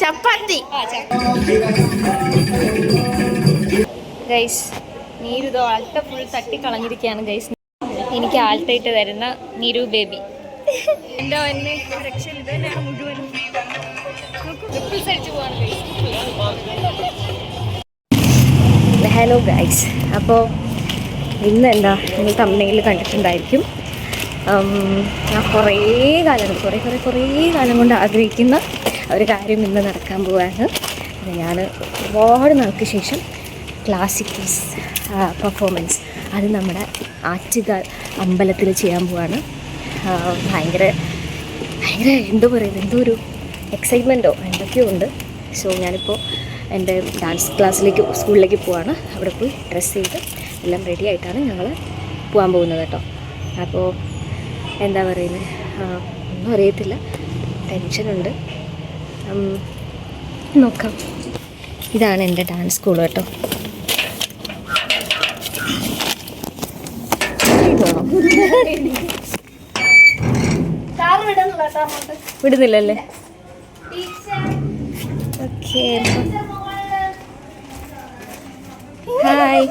ചപ്പാത്തി guys നീരുതോ ആൾട്ട full തട്ടി കളഞ്ഞിരിക്കുകയാണ് ഗൈസ് എനിക്ക് ആൾട്ടായിട്ട് തരുന്ന നീരു ബേബി എന്തോ എന്നെ? രക്ഷയിൽ ഇത് തന്നെയാണ് മുഴുവനും റിപ്പിൾസ് അടിച്ചു പോവാണ് ഹലോ ഗൈസ് അപ്പോൾ ഇന്ന് എന്താ നിങ്ങൾ തമ്മിൽ കണ്ടിട്ടുണ്ടായിരിക്കും. ഞാൻ കുറേ കാലം കുറേ കുറേ കുറേ കാലം കൊണ്ട് ആഗ്രഹിക്കുന്ന ഒരു കാര്യം ഇന്ന് നടക്കാൻ പോവാണ്. ഞാൻ ഒരുപാട് നാൾക്ക് ശേഷം ക്ലാസിക്കൽസ് പെർഫോമൻസ് അത് നമ്മുടെ ആറ്റുകാൽ അമ്പലത്തിൽ ചെയ്യാൻ പോവാണ്. ഭയങ്കര ഭയങ്കര എന്തോ പറയുന്നത് എന്തോ ഒരു എക്സൈറ്റ്മെന്റോ എന്തൊക്കെയോ ഉണ്ട്. സോ ഞാനിപ്പോൾ എന്റെ ഡാൻസ് ക്ലാസ്സിലേക്ക് സ്കൂളിലേക്ക് പോവാണ്. അവിടെ പോയി ഡ്രസ്സ് ചെയ്ത് എല്ലാം റെഡി ആയിട്ടാണ് ഞങ്ങൾ പോകാൻ പോകുന്നത് കേട്ടോ. അപ്പോൾ എന്താ പറയുന്നത് ഒന്നും അറിയത്തില്ല. ടെൻഷനുണ്ട്. നോക്കാം. ഇതാണ് എന്റെ ഡാൻസ് സ്കൂൾ കേട്ടോ. വിടുന്നില്ലല്ലേ? ഹായ്.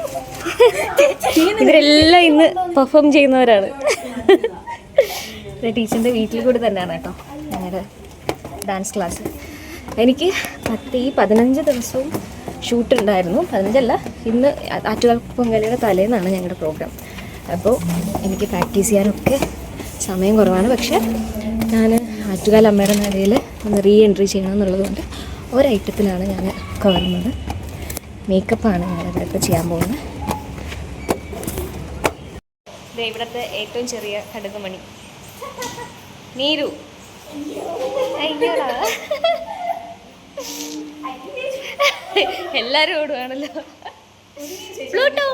ഇവരെല്ലാം ഇന്ന് പെർഫോം ചെയ്യുന്നവരാണ്. ടീച്ചറിന്റെ വീട്ടിൽ കൂടി തന്നെയാണ് കേട്ടോ. ഞങ്ങളുടെ ഡാൻസ് ക്ലാസ് എനിക്ക് പത്ത് ഈ പതിനഞ്ച് ദിവസവും ഷൂട്ട് ഉണ്ടായിരുന്നു. പതിനഞ്ചല്ല ഇന്ന് ആറ്റുകാൽ പൊങ്കലയുടെ തലേന്നാണ് ഞങ്ങളുടെ പ്രോഗ്രാം അപ്പോൾ എനിക്ക് പ്രാക്ടീസ് ചെയ്യാനൊക്കെ സമയം കുറവാണ്. പക്ഷേ ഞാൻ ആറ്റുകാൽ അമ്മയുടെ നിലയിൽ ഒന്ന് റീ എൻട്രി ചെയ്യണമെന്നുള്ളതുകൊണ്ട് ഒരൈറ്റത്തിലാണ് ഞാൻ കയറുന്നത് മേക്കപ്പാണ് ഞാനിവിടെ ചെയ്യാൻ പോകുന്നത്. ഇവിടുത്തെ ഏറ്റവും ചെറിയ കടുകുമണി. നീരു. എല്ലാരും ഓടുവാണല്ലോ. Pluto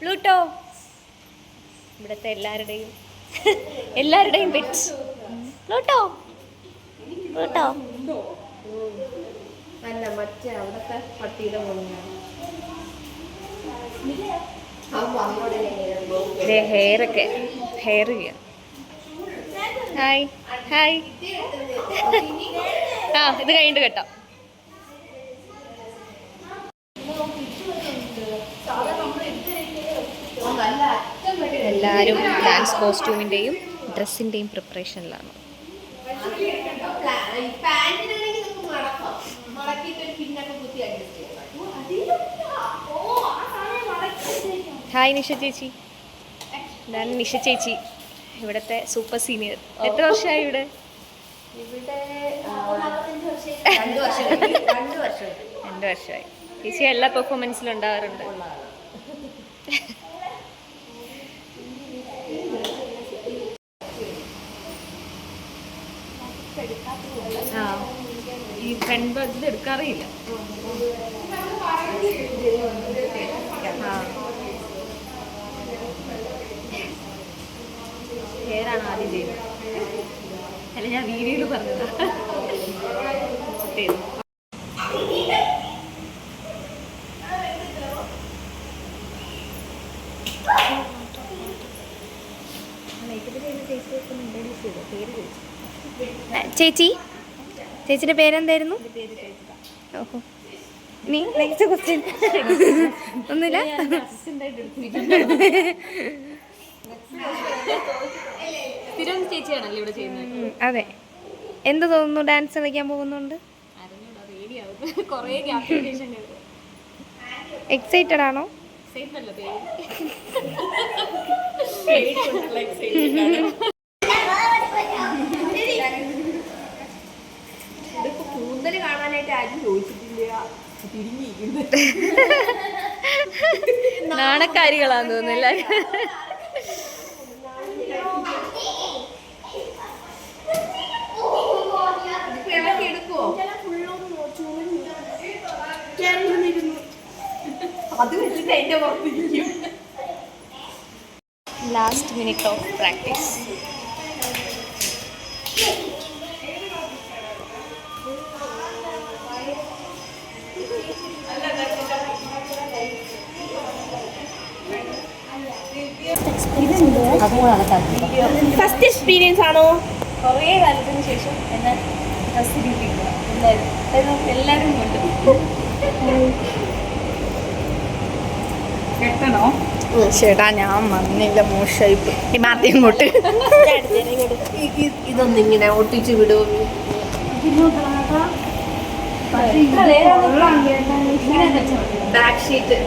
Pluto. ഇവിടുത്തെ എല്ലാവരുടെയും എല്ലാവരുടെയും പെറ്റ് പ്ലൂട്ടോ പ്ലൂട്ടോ. അല്ല മറ്റേ അവിടുത്തെ പട്ടിയുടെ ഒക്കെ ഹെയർ ചെയ്യാം ഹായ്. ഹായ്. ആ ഇത് കഴിഞ്ഞിട്ട് കേട്ടോ. എല്ലാവരും ഡാൻസ് കോസ്റ്റ്യൂമിന്റെയും ഡ്രസ്സിന്റെയും പ്രിപ്പറേഷനിലാണ് ഹായ് നിഷ ചേച്ചി. ഞാൻ നിഷ ചേച്ചി. ഇവിടുത്തെ സൂപ്പർ സീനിയർ. എത്ര വർഷമായി ഇവിടെ? രണ്ട് വർഷം രണ്ട് വർഷം രണ്ട് വർഷമായി. ചേച്ചി എല്ലാ പെർഫോമൻസിലും ഉണ്ടാവാറുണ്ട്. ഈ ഫ്രണ്ട് ഇത് എടുക്കാറില്ല ആ. ഹെയറാണ് ആദ്യം ചെയ്യുന്നത് അല്ല ഞാൻ വീഡിയോയിൽ പറഞ്ഞതാ. ചെയ്തു. ചേച്ചി? ചേച്ചിയുടെ പേരെന്തായിരുന്നു? ഓഹോ. നീ നെക്സ്റ്റ് ക്വസ്റ്റ്യൻ ഒന്നുമില്ല. സ്ഥിരം ചേച്ചിയാണല്ലോ ഇവിടെ ചെയ്യുന്നത്. അതെ. എന്ത് തോന്നുന്നു? ഡാൻസ് കളിക്കാൻ പോകുന്നുണ്ട്? എക്സൈറ്റഡ് ആണോ? കാണാനായിട്ട് ആരും ചോദിച്ചിട്ടില്ല. നാണക്കാരികളാന്ന് തോന്നുന്നു എടുക്കുവോ അത് വെച്ചിട്ട് അതിന്റെ പുറത്തിരിക്കും last minute of practice first experience ആണോ? കുറേ കാലത്തിന് ശേഷം എന്നെ എല്ലാവരും കൊണ്ട് കെട്ടണോ ചേട്ടാ ഞാൻ വന്നില്ല മോശമായി മാറ്റി ഇങ്ങോട്ട് ഇതൊന്നിങ്ങനെ ഒട്ടിച്ച് വിടും. ബാക്ക് ഷീറ്റ്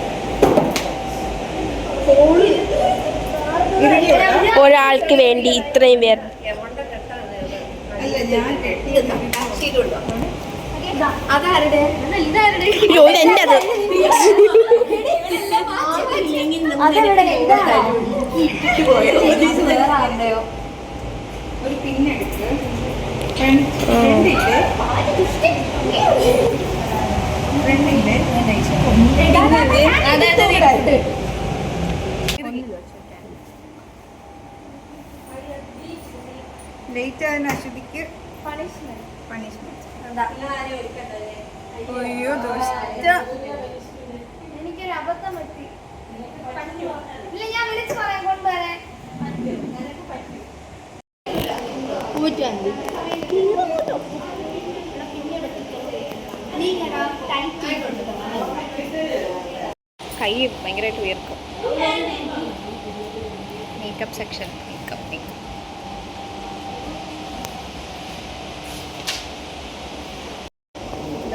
ഒരാൾക്ക് വേണ്ടി ഇത്രയും പേർ. അയ്യോ ഇതെന്റത് ഒരു പിന്നെടുക്ക് ഫ്രണ്ടിൽ ലേറ്റ് ആയതിന് അശ്വതിക്ക് പണിഷ്മെന്റ് അയ്യോ ദുഷ്ട. എനിക്കൊരു അബദ്ധം പറ്റി. ഇല്ല ഞാൻ വിളിച്ചു പറയാൻ കൊണ്ടുവരാൻ. കൈ ഭയങ്കരമായിട്ട് ഉയർക്കും. മേക്കപ്പ് സെക്ഷൻ മേക്കപ്പ് മേക്കപ്പ്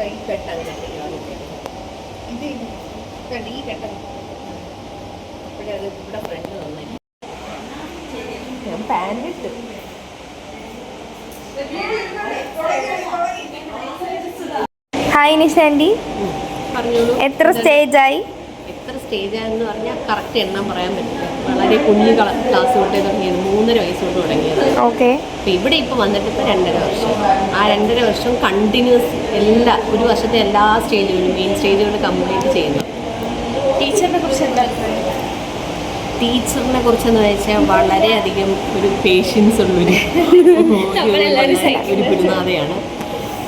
ഈ കെട്ടം ഇത് കണ്ട് ഈ കെട്ടം ഇവിടെ അത് ഇവിടെ ഫ്രണ്ട് തന്നെ ഞാൻ പാന്റ് ഇട്ടു ഹായ് നിഷാൻഡി എത്ര സ്റ്റേജ് ആയി? എത്ര സ്റ്റേജ് ആയെന്ന് പറഞ്ഞാൽ കറക്റ്റ് എണ്ണം പറയാൻ പറ്റില്ല. വളരെ കുഞ്ഞു ക്ലാസ് തൊട്ടേ തുടങ്ങിയത്. മൂന്നര വയസ്സ് തൊട്ട് തുടങ്ങിയത്. ഓക്കെ. ഇവിടെ ഇപ്പോൾ വന്നിട്ട് ഇപ്പോൾ രണ്ടര വർഷം. ആ രണ്ടര വർഷം കണ്ടിന്യൂസ് എല്ലാ ഒരു വർഷത്തെ എല്ലാ സ്റ്റേജുകളും മെയിൻ സ്റ്റേജുകൾ കംപ്ലീറ്റ് ചെയ്യുന്നു. ടീച്ചറിനെ കുറിച്ച് എന്താ ടീച്ചറിനെ കുറിച്ചെന്ന് വെച്ചാൽ വളരെയധികം ഒരു പേഷ്യൻസ് ഉള്ളൊരു ഒരു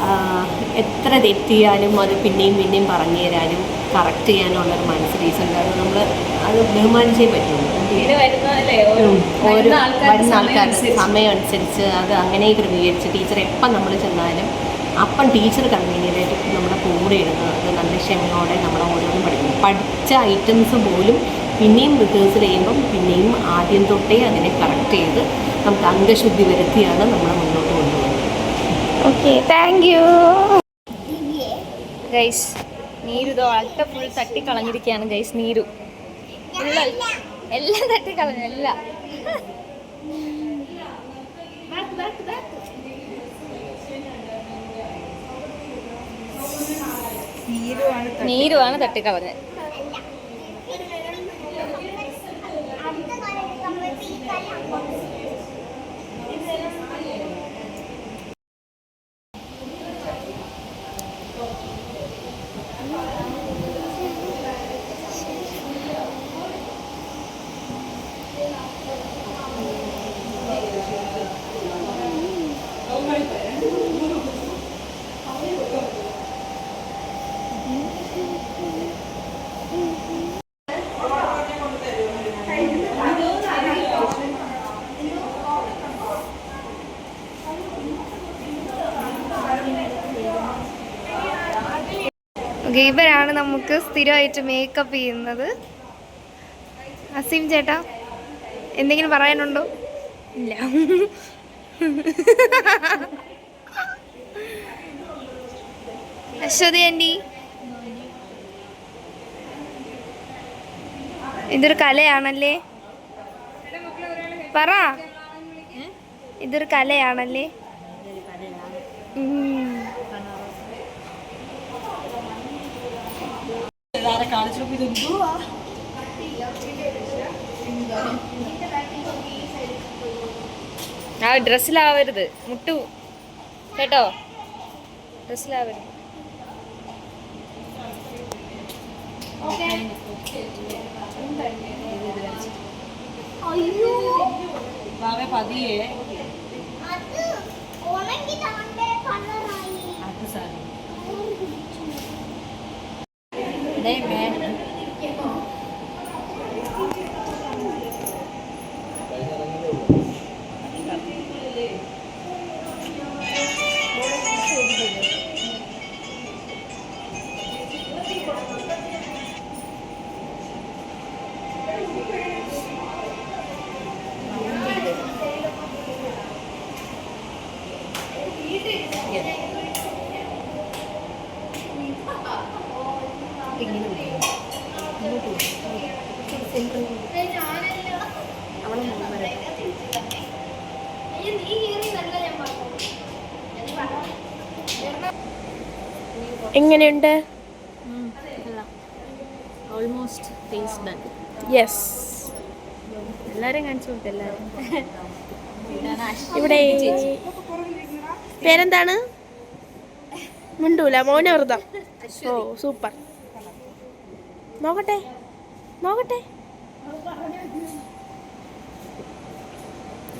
ആഹ് എത്ര തെറ്റിയാലും അത് പിന്നെയും പിന്നെയും പറഞ്ഞു തരാനും കറക്റ്റ് ചെയ്യാനുള്ളൊരു മനസ്സ് ടീച്ചറുണ്ടായിരുന്നു നമ്മൾ അത് ബഹുമാനിച്ചേ പറ്റുള്ളൂ. ഓരോ വരുന്ന ആൾക്കാരുടെ സമയം അനുസരിച്ച്. അത് അങ്ങനെ ക്രമീകരിച്ച് ടീച്ചർ എപ്പം നമ്മൾ ചെന്നാലും അപ്പം ടീച്ചർ കൺവീനിയന്റ് ആയിട്ട് നമ്മുടെ കൂടെ ഇടുന്നത് നല്ല ക്ഷമയോടെ നമ്മൾ ഓരോന്നും പഠിക്കും പഠിച്ച ഐറ്റംസ് പോലും പിന്നെയും റിഹേഴ്സൽ ചെയ്യുമ്പം പിന്നെയും ആദ്യം തൊട്ടേ അതിനെ കറക്റ്റ് ചെയ്ത് നമുക്ക് അംഗശുദ്ധി വരുത്തിയാണ് നമ്മളെ മുന്നോട്ട് കൊണ്ടുപോകുന്നത്. ഓക്കെ താങ്ക് യു ഗൈസ് നീരു ഇതോ അട്ട ഫുൾ തട്ടി കളഞ്ഞിരിക്കുകയാണ് ഗൈസ് നീരു എല്ലാം തട്ടി കളഞ്ഞു എല്ലാം നീരുവാണ് തട്ടിക്കളഞ്ഞത് ഓക്കെ ഇവരാണ് നമുക്ക് സ്ഥിരമായിട്ട് മേക്കപ്പ് ചെയ്യുന്നത്. അസീം ചേട്ടാ എന്തെങ്കിലും പറയാനുണ്ടോ? ഇല്ല. അശ്വതി ആന്റി. ഇതൊരു കലയാണല്ലേ? പറ. ഇതൊരു കലയാണല്ലേ? ആ ഡ്രസ്സിലാവരുത്. മുട്ടു. കേട്ടോ? ഡ്രസ്സിലാവരുത്. പതിയെ. അത് ഉണങ്ങി താണ്ടെ കളറായി Amen. എങ്ങനെയുണ്ട്? ഓൾമോസ്റ്റ് ഫേസ് യെസ് കാണിച്ചു ഇവിടെ പേരെന്താണ്? മുണ്ടൂല മൗനവ്രതം ഓ സൂപ്പർ നോക്കട്ടെ നോക്കട്ടെ.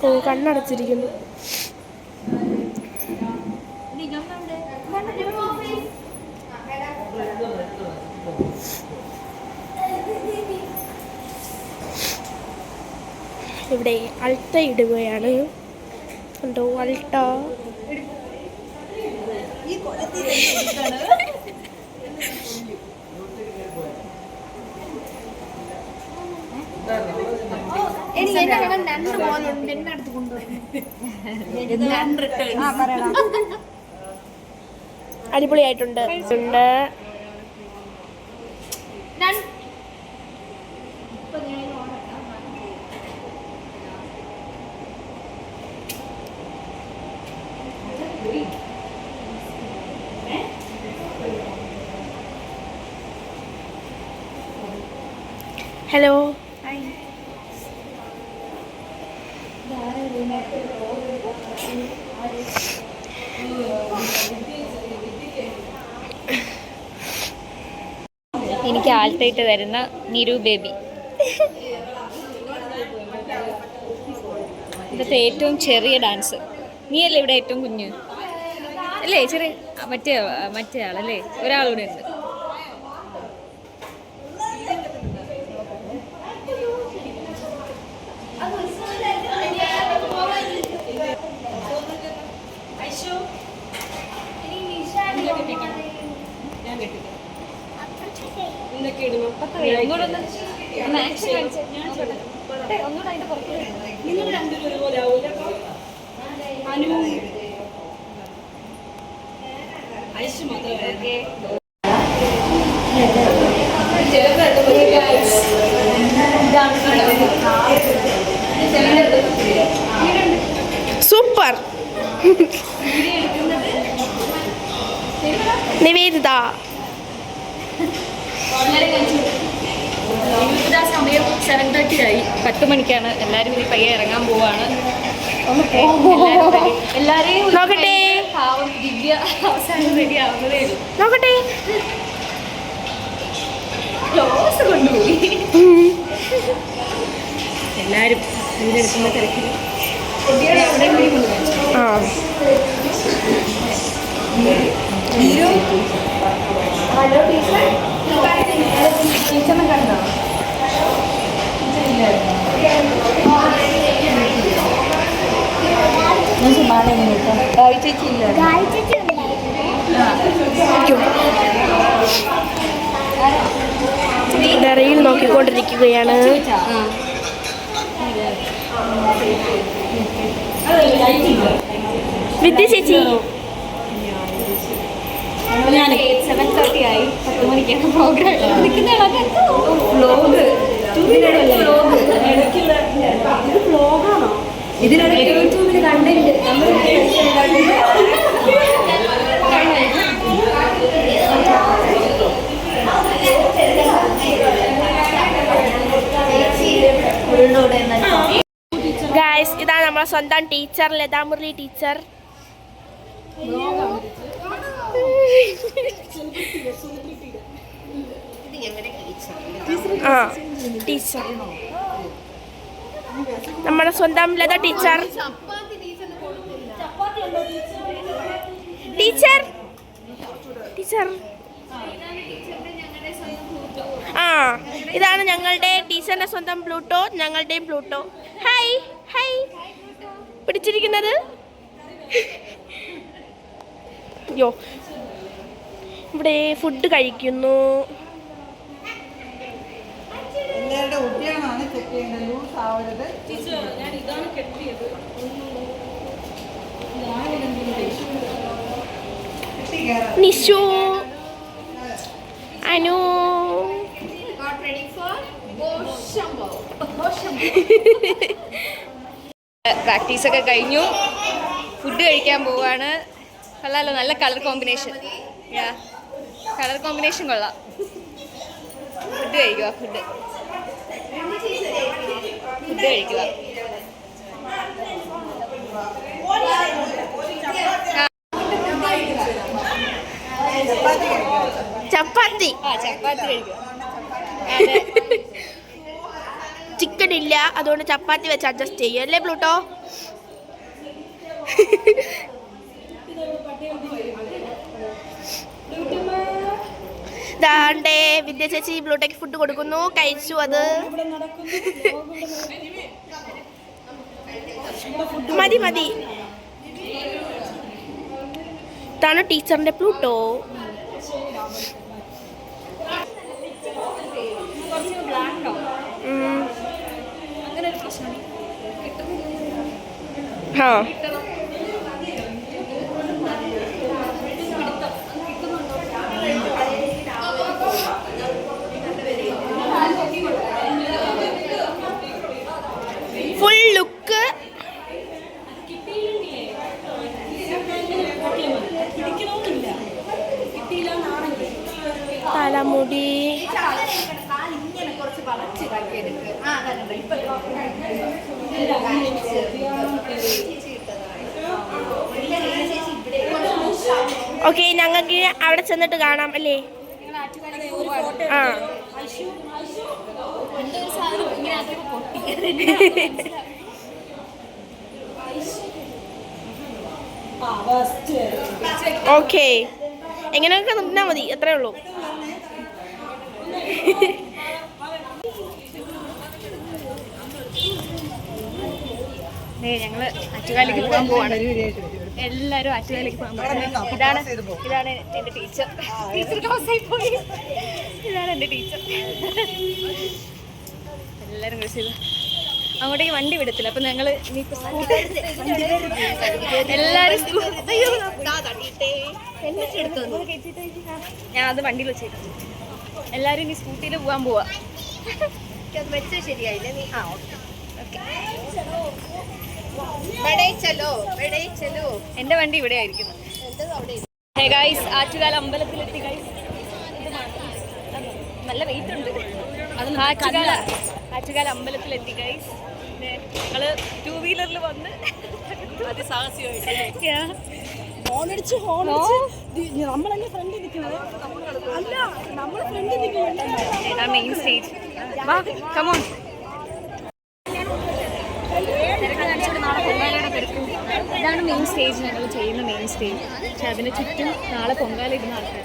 ഓ കണ്ണടച്ചിരിക്കുന്നു. ഇവിടെ അൾട്ട ഇടുകയാണ്. കണ്ടോ അൾട്ട. അടിപൊളിയായിട്ടുണ്ട് ഉണ്ട് ഹലോ എനിക്ക് വരുന്ന നിരു ബേബി. ഇന്നത്തെ ഏറ്റവും ചെറിയ ഡാൻസ് നീ അല്ലേ ഇവിടെ ഏറ്റവും കുഞ്ഞ്? അല്ലേ ചെറിയ മറ്റേ മറ്റേ ആളല്ലേ? ഒരാളൂടെ ഉണ്ട്. പുറത്ത് സൂപ്പർ. നിവേദിത ഇതാ സമയം സെവൻ തേർട്ടി ആയി. പത്ത് മണിക്കാണ്. എല്ലാരും ഇനി പയ്യെ ഇറങ്ങാൻ പോവാണ്. ഒന്ന് എല്ലാരെയും നോക്കട്ടെ. പാവം ദിവ്യ അവസാനം റെഡി ആവുന്നതേ ഉള്ളൂ. നോക്കട്ടെ. ക്ലോസ് കൊണ്ടുപോയി. എല്ലാരും ഇതിലെടുക്കുന്ന തിരക്കിൽ അവിടെ കൂടി കൊണ്ടുപോയി. ആ. ടീച്ചറിനെ കണ്ടോ? ചേച്ചി ഇല്ല റീൽ നോക്കിക്കൊണ്ടിരിക്കുകയാണ്. വിദ്യ ചേച്ചി. സെവൻ തേർട്ടി ആയി പത്ത് മണിക്കാണ് പ്രോഗ്രാം നിൽക്കുന്നതാണ് വ്ലോഗ് നമ്മൾ ഗായ്സ് ഇതാ നമ്മളെ സ്വന്തം ടീച്ചർ ലതാ മുരളി ടീച്ചർ ആ ടീച്ചർ നമ്മുടെ സ്വന്തം ലത ടീച്ചർ. ടീച്ചർ. ടീച്ചർ. ആ ഇതാണ് ഞങ്ങളുടെ ടീച്ചറിന്റെ സ്വന്തം പ്ലൂട്ടോ ഞങ്ങളുടെയും പ്ലൂട്ടോ. ഹായ് ഹായ് പിടിച്ചിരിക്കുന്നത്? യോ ഇവിടെ ഫുഡ് കഴിക്കുന്നു. എല്ലാവരുടെ ഒട്ടിയാണാണ് ചെക്ക് ചെയ്യേണ്ടത് ലൂസ് ആവരുത് നിഷു. അനു. പ്രാക്ടീസ് ഒക്കെ കഴിഞ്ഞു. ഫുഡ് കഴിക്കാൻ പോവാണ്. കൊള്ളാലോ നല്ല colour combination. Yeah colour combination കൊള്ളാം. ഫുഡ് കഴിക്കുക ഫുഡ്. ഫുഡ് കഴിക്കുക. ചപ്പാത്തി. ആ ചപ്പാത്തി കഴിക്കുക. ചിക്കൻ ഇല്ല അതുകൊണ്ട് ചപ്പാത്തി വെച്ച് അഡ്ജസ്റ്റ് ചെയ്യും. അല്ലേ പ്ലൂട്ടോ? ദാണ്ടേ വിദ്യ ചേച്ചി ബ്ലൂട്ടേക്ക് ഫുഡ് കൊടുക്കുന്നു. കഴിച്ചു അത്. മതി മതി. ഇതാണ് ടീച്ചറിന്റെ പ്ലൂട്ടോ. ഉം. ഫുൾ ലുക്ക് തലമുടി. ഓക്കെ ഞങ്ങൾക്ക് അവിടെ ചെന്നിട്ട് കാണാം അല്ലേ? ആ. ഓക്കെ എങ്ങനെയൊക്കെ നിന്നാ മതി? അത്രേ ഉള്ളൂ. ഞങ്ങൾ അറ്റുകാലിക്ക് പോകാൻ പോവാണ്. എല്ലാരും അറ്റുകാലിക്ക് പോകാൻ പോവാണ്. ഇതാണ് ഇതാണ് എന്റെ ടീച്ചർ ടീച്ചർ ക്ലാസ് ആയി പോയി ഇതാണ് എന്റെ ടീച്ചർ എല്ലാരും ക്ലാസ് ചെയ്തു? അങ്ങോട്ടേക്ക് വണ്ടി വിടത്തില്ല. അപ്പൊ ഞങ്ങൾ എടുത്തോ ഞാൻ അത് വണ്ടിയിൽ വെച്ചേക്കും. എല്ലാരും ഇനി സ്കൂട്ടിയിൽ പോകാൻ പോവാ. വെച്ചത് ശരിയായില്ലേ നീ ആ ഓക്കെ എന്റെ വണ്ടി ഇവിടെ ആയിരിക്കുന്നു ഹേ ഗൈസ് ആറ്റുകാല അമ്പലത്തിലെത്തി ഗൈസ് നല്ല വെയിറ്റ് ഉണ്ട്. അത് ആറ്റുകാല ആറ്റുകാല അമ്പലത്തിലെത്തി ഗൈസ് ഞങ്ങൾ ടൂ വീലറിൽ വന്ന് Yeah. ഹോണടിച്ച് ഹോണടിച്ച്. നമ്മളല്ലേ ഫ്രണ്ടിൽ നിൽക്കുന്നത് അല്ല നമ്മൾ ഫ്രണ്ടിൽ നിൽക്കുന്നത് ഇതാ മെയിൻ സ്റ്റേജ് വാ കമോൺ ഇതാണ് മെയിൻ സ്റ്റേജ് ഞങ്ങൾ ചെയ്യുന്ന മെയിൻ സ്റ്റേജ് പക്ഷെ അതിന് ചുറ്റും നാളെ പൊങ്കാല ഇടുന്ന ആൾക്കാർ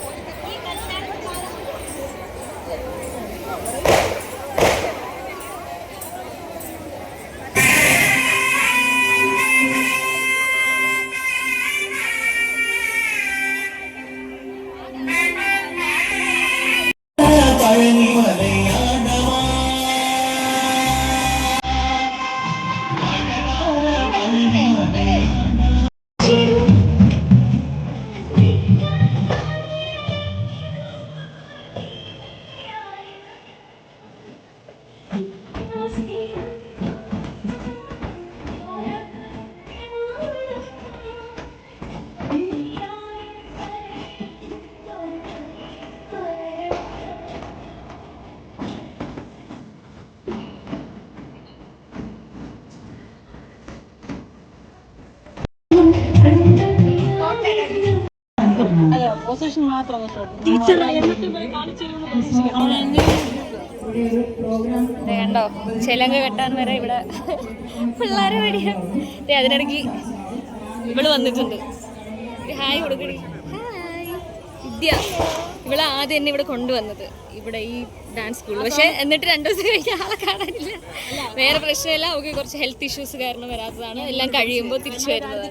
കണ്ടോ? ചിലങ്ക കെട്ടാൻ വരെ ഇവിടെ പിള്ളേരെ വഴിയ അതിനിടയ്ക്ക് ഇവൾ വന്നിട്ടുണ്ട്. ഹായ് കൊടുക്കടി. ഹായ്. വിദ്യ ഇവളെ ആദ്യം എന്നെ ഇവിടെ കൊണ്ടുവന്നത് ഇവിടെ ഈ ഡാൻസ് സ്കൂളിൽ പക്ഷെ എന്നിട്ട് രണ്ടു ദിവസം കഴിഞ്ഞ് ആളെ കാണാനില്ല. വേറെ പ്രശ്നമില്ല. അവൾക്ക് കുറച്ച് ഹെൽത്ത് ഇഷ്യൂസ് കാരണം വരാത്തതാണ്. എല്ലാം കഴിയുമ്പോൾ തിരിച്ചു വരുന്നത്.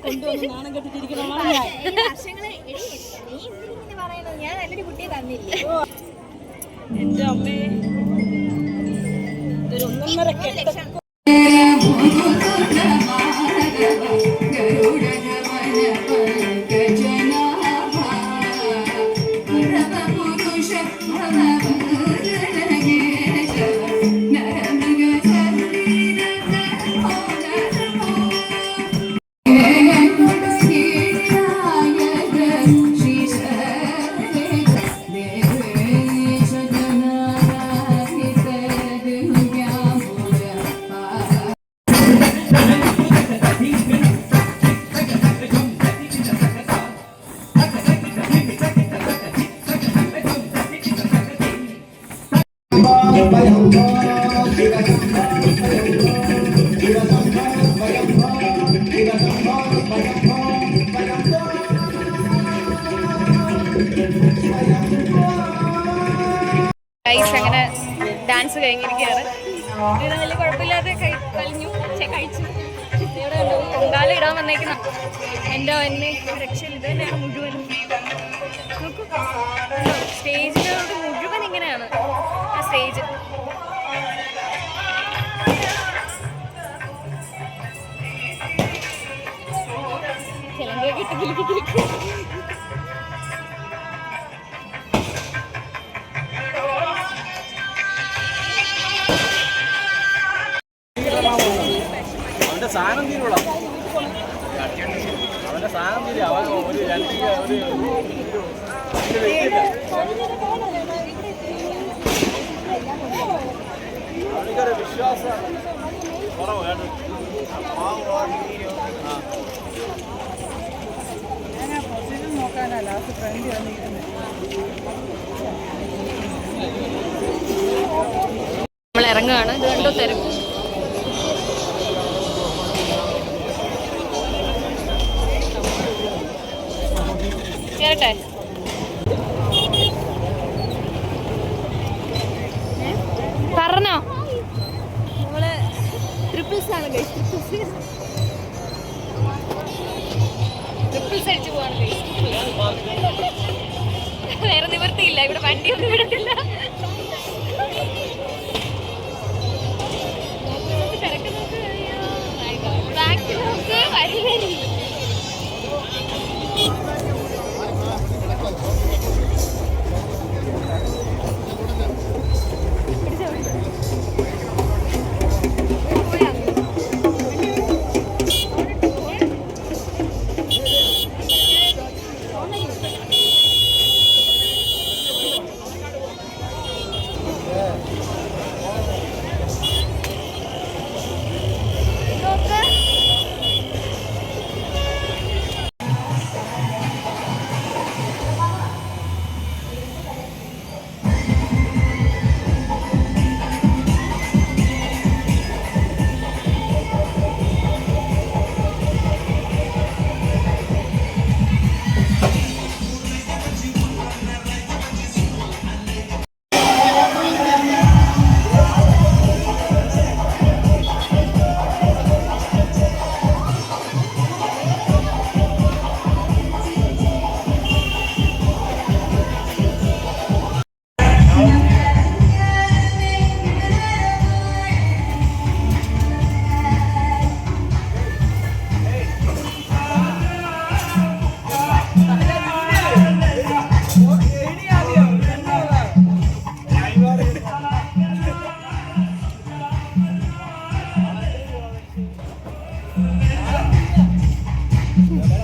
ഞാൻ നല്ലൊരു കുട്ടിയെ തന്നില്ലേ? എന്റെ അമ്മേ. ഇതൊരു ഒന്നൊന്നര കെട്ട വന്നേക്കുന്ന എന്റെ എന്നെ രക്ഷയിൽ ഇത് തന്നെയാണ് മുഴുവൻ നോക്കൂ. സ്റ്റേജിനോട് മുഴുവൻ ഇങ്ങനെയാണ്. ആ സ്റ്റേജ്. ചിലങ്കൊക്കെ ഇട്ട് കിലുക്കി അവന്റെ സാധനം തീരുള്ള തീരെ അവൻ ഒരു രണ്ട് ഒരു. അവനിക്കൊരു വിശ്വാസം കുറവ് കേട്ടോ നോക്കാനാ ലാസ്റ്റ് ഫ്രണ്ട് വന്നിരിക്കുന്നത്